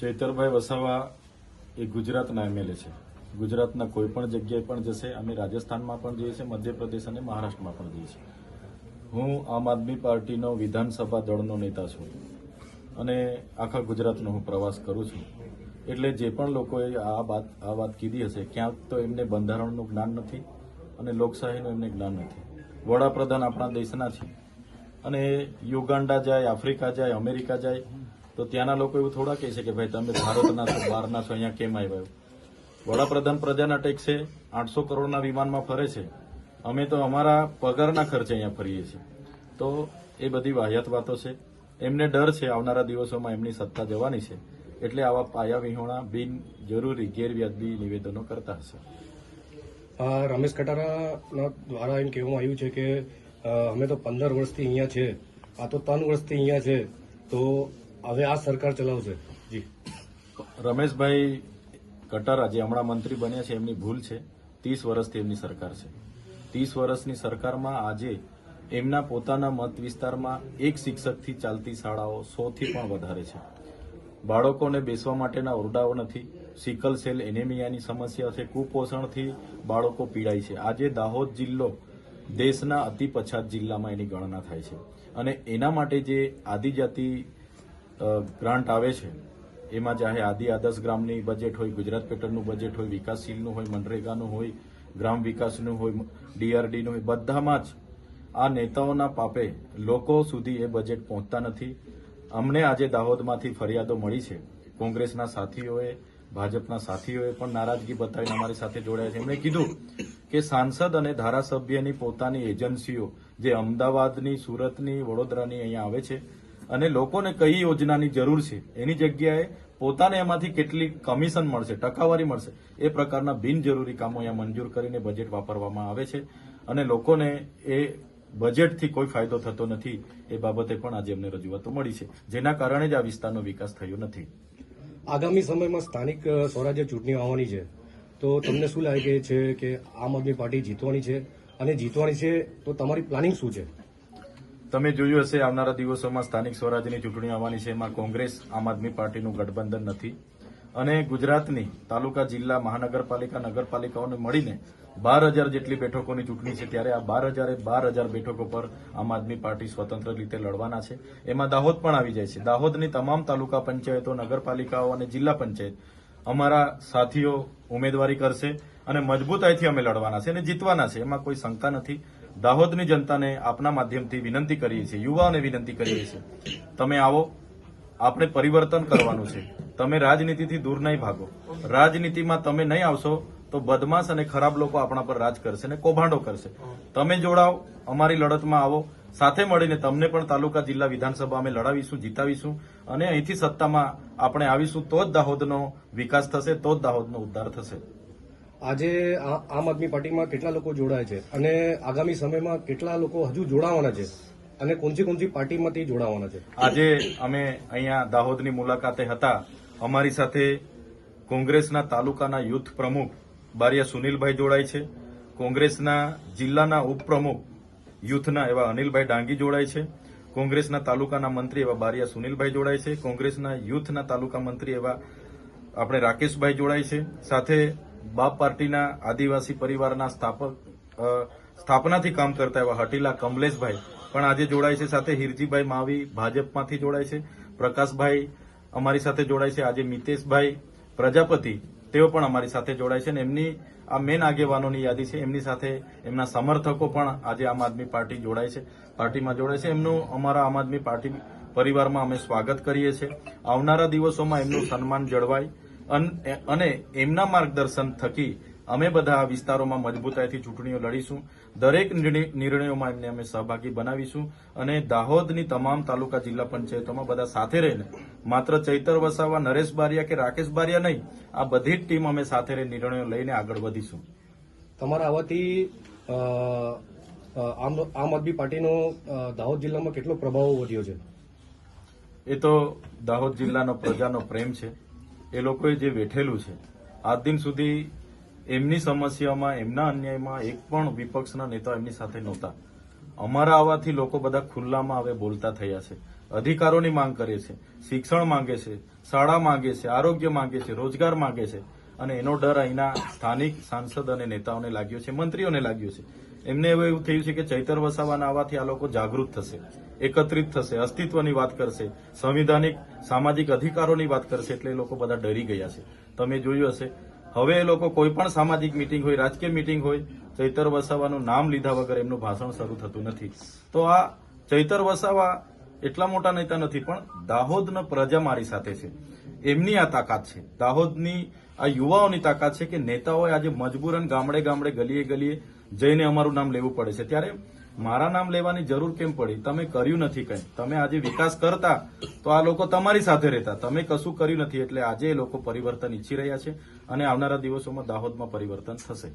ચૈતરભાઈ વસાવા એ ગુજરાતના એમએલએ છે. ગુજરાતના કોઈ પણ જગ્યાએ પણ જશે, અમે રાજસ્થાનમાં પણ જઈએ છીએ, મધ્યપ્રદેશ અને મહારાષ્ટ્રમાં પણ જઈએ છીએ. હું આમ આદમી પાર્ટીનો વિધાનસભા દળનો નેતા છું અને આખા ગુજરાતનો હું પ્રવાસ કરું છું. એટલે જે પણ લોકોએ આ વાત આ વાત કીધી હશે, ક્યાંક તો એમને બંધારણનું જ્ઞાન નથી અને લોકશાહીનું એમને જ્ઞાન નથી. વડાપ્રધાન આપણા દેશના છે. અને યુગાન્ડા જાય, આફ્રિકા જાય, અમેરિકા જાય તો ત્યાંના લોકો એવું થોડા કહે છે કે ભાઈ તમે ભારતના છો, બહારના છો, અહીંયા કેમ આવ્યા વડાપ્રધાન પ્રજાના ટેક્સે આઠસો કરોડના વિમાનમાં ફરે છે. અમે તો અમારા પગારના ખર્ચે અહીંયા ફરીએ છીએ. તો એ બધી વાહિયાત વાતો છે. એમને ડર છે આવનારા દિવસોમાં એમની સત્તા જવાની છે. એટલે આવા પાયાવિહોણા બિનજરૂરી બિન જરૂરી ગેરવ્યાજબી નિવેદનો કરતા હશે. રમેશ કટારાના દ્વારા એમ કહેવામાં આવ્યું છે કે અમે તો પંદર વર્ષથી અહીંયા છે. આ તો ત્રણ વર્ષથી અહીંયા છે. તો હવે આ સરકાર ચલાવશે. જી. રમેશભાઈ કટારા જે હમણાં મંત્રી બન્યા છે, એમની ભૂલ છે. ત્રીસ વર્ષથી એમની સરકાર છે. ત્રીસ વર્ષની સરકારમાં આજે એમના પોતાના મત વિસ્તારમાં એક શિક્ષકથી ચાલતી શાળાઓ સોથી પણ વધારે છે. બાળકોને બેસવા માટેના ઓરડાઓ નથી. સિકલ સેલ એનેમિયાની સમસ્યા છે. કુપોષણથી બાળકો પીડાય છે. આજે દાહોદ જિલ્લો દેશના અતિ પછાત જિલ્લામાં એની ગણના થાય છે. અને એના માટે જે આદિજાતિ ગ્રાન્ટ આવે છે, એમાં ચાહે આદિ આદર્શ ગ્રામની બજેટ હોય, ગુજરાત પેટર્નનું બજેટ હોય, વિકાસશીલનું હોય, મનરેગાનું હોય, ગ્રામ વિકાસનું હોય, ડીઆરડીનું હોય, બધામાં જ આ નેતાઓના પાપે લોકો સુધી એ બજેટ પહોંચતા નથી. અમને આજે દાહોદમાંથી ફરિયાદો મળી છે. કોંગ્રેસના સાથીઓએ, ભાજપના સાથીઓએ પણ નારાજગી બતાવીને અમારી સાથે જોડાયા છે. એમણે કીધું કે સાંસદ અને ધારાસભ્યની પોતાની એજન્સીઓ, જે અમદાવાદની, સુરતની, વડોદરાની અહીંયા આવે છે અને લોકોને કઈ યોજનાની જરૂર છે, એની જગ્યાએ પોતાને એમાંથી કેટલી કમિશન મળશે, ટકાવારી મળશે, એ પ્રકારના બિનજરૂરી કામો અહીંયા મંજૂર કરીને બજેટ વાપરવામાં આવે છે. અને લોકોને એ બજેટથી કોઈ ફાયદો થતો નથી, એ બાબતે પણ આજે અમને રજૂઆતો મળી છે, જેના કારણે જ આ વિસ્તારનો વિકાસ થયો નથી. આગામી સમયમાં સ્થાનિક સ્વરાજ્ય ચૂંટણી આવવાની છે. તો તમને શું લાગે છે કે આમ આદમી પાર્ટી જીતવાની છે? અને જીતવાની છે તો તમારી પ્લાનિંગ શું છે? તમે જોયું હશે, આવનારા દિવસોમાં સ્થાનિક સ્વરાજ્યની ચૂંટણી આવવાની છે. એમાં કોંગ્રેસ, આમ આદમી પાર્ટીનું ગઠબંધન નથી. અને ગુજરાતની તાલુકા, જિલ્લા, મહાનગરપાલિકા, નગરપાલિકાઓને મળીને બાર હજાર જેટલી બેઠકોની ચૂંટણી છે. ત્યારે આ બાર હજારે બાર હજાર બેઠકો પર આમ આદમી પાર્ટી સ્વતંત્ર રીતે લડવાના છે. એમાં દાહોદ પણ આવી જાય છે. દાહોદની તમામ તાલુકા પંચાયતો, નગરપાલિકાઓ અને જિલ્લા પંચાયત અમારા સાથીઓ ઉમેદવારી કરશે અને મજબૂતાઈથી અમે લડવાના છે અને જીતવાના છે. એમાં કોઈ શંકા નથી. દાહોદની જનતાને આપના માધ્યમથી વિનંતી કરીએ છીએ, યુવાઓને વિનંતી કરીએ છીએ, તમે આવો, આપણે પરિવર્તન કરવાનું છે. તમે રાજનીતિથી દૂર નહીં ભાગો. રાજનીતિમાં તમે નહીં આવશો તો બદમાશ અને ખરાબ લોકો આપણા પર રાજ કરશે અને કૌભાંડો કરશે. તમે જોડાઓ, અમારી લડતમાં આવો. સાથે મળીને તમને પણ તાલુકા જિલ્લા વિધાનસભા અમે લડાવીશું, જીતાવીશું અને અહીંથી સત્તામાં આપણે આવીશું તો જ દાહોદનો વિકાસ થશે, તો જ દાહોદનો ઉદ્ધાર થશે. આજે આમ આદમી પાર્ટીમાં કેટલા લોકો જોડાય છે? અને આગામી સમયમાં કેટલા લોકો હજુ જોડાવાના છે? અને કોનસી કોનસી પાર્ટીમાંથી જોડાવાના છે? આજે અમે અહીંયા દાહોદની મુલાકાતે હતા. અમારી સાથે કોંગ્રેસના તાલુકાના યુથ પ્રમુખ બારિયા સુનિલભાઈ જોડાય છે. કોંગ્રેસના જિલ્લાના ઉપપ્રમુખ યુથના એવા અનિલભાઈ ડાંગી જોડાય છે. કોંગ્રેસના તાલુકાના મંત્રી એવા બારિયા સુનિલભાઈ જોડાય છે. કોંગ્રેસના યુથના તાલુકા મંત્રી એવા આપણે રાકેશભાઈ જોડાય છે. સાથે બાપ પાર્ટીના આદિવાસી પરિવારના સ્થાપક સ્થાપનાથી કામ કરતા એવા હટીલા કમલેશભાઈ પણ આજે જોડાય છે સાથે. હિરજીભાઈ માવી ભાજપમાંથી જોડાય છે. પ્રકાશભાઈ અમારી સાથે જોડાય છે. આજે મિતેશભાઈ પ્રજાપતિ, તેઓ પણ અમારી સાથે જોડાય છે અને એમની આ મેન આગેવાનોની યાદી છે. એમની સાથે એમના સમર્થકો પણ આજે આમ આદમી પાર્ટી જોડાય છે, પાર્ટીમાં જોડાય છે. એમનું અમારા આમ આદમી પાર્ટી પરિવારમાં અમે સ્વાગત કરીએ છીએ. આવનારા દિવસોમાં એમનું સન્માન જળવાય. અન- એમના માર્ગદર્શન થકી અમે બધા આ વિસ્તારોમાં મજબૂતાઈથી ચૂંટણીઓ લડીશું. દરેક નિર્ણય- નિર્ણયોમાં એમને અમે સહભાગી બનાવીશું અને દાહોદની તમામ તાલુકા જિલ્લા પંચાયતોમાં બધા સાથે રહીને માત્ર ચૈતર વસાવા નરેશ બારિયા કે રાકેશ બારિયા નહીં આ બધી જ ટીમ અમે સાથે રહી નિર્ણયો લઈને આગળ વધીશું. તમારા આમ આમ આદમી પાર્ટીનો દાહોદ જિલ્લામાં કેટલો પ્રભાવ વધ્યો છે? એ તો દાહોદ જિલ્લાનો પ્રજાનો પ્રેમ છે. એ લોકોએ જે વેઠેલું છે, આજ દિન સુધી એમની સમસ્યામાં, એમના અન્યાયમાં એક પણ વિપક્ષના નેતા એમની સાથે નહોતા. અમારા આવવાથી લોકો બધા ખુલ્લામાં હવે બોલતા થયા છે. અધિકારોની માંગ કરે છે, શિક્ષણ માંગે છે, શાળા માંગે છે, આરોગ્ય માંગે છે, રોજગાર માંગે છે. અને એનો ડર અહીંના સ્થાનિક સાંસદ અને નેતાઓને લાગ્યો છે, મંત્રીઓને લાગ્યો છે. એમને એવું થયું છે કે ચૈતર વસાવાના આવવાથી આ લોકો જાગૃત થશે, એકત્રિત થશે, અસ્તિત્વની વાત કરશે, સંવિધાનિક, સામાજિક અધિકારોની વાત કરશે એટલે એ લોકો બધા ડરી ગયા છે. તમે જોયું હશે. હવે એ લોકો કોઈ પણ સામાજિક મિટિંગ હોય, રાજકીય મિટિંગ હોય, ચૈતર વસાવાનું નામ લીધા વગર એમનું ભાષણ શરૂ થતું નથી. તો આ ચૈતર વસાવા એટલા મોટા નેતા નથી, પણ દાહોદના પ્રજા મારી સાથે છે. એમની આ તાકાત છે. દાહોદની આ યુવાઓની તાકાત છે કે નેતાઓએ આજે મજબૂરન ગામડે ગામડે ગલીએ ગલીએ જઈને અમારું નામ લેવું પડે છે. ત્યારે મારા નામ લેવાની જરૂર કેમ પડી? તમે કર્યું નથી કંઈ. તમે આજે વિકાસ કરતા તો આ લોકો તમારી સાથે રહેતા. તમે કશું કર્યું નથી એટલે આજે એ લોકો પરિવર્તન ઈચ્છી રહ્યા છે અને આવનારા દિવસોમાં દાહોદમાં પરિવર્તન થશે.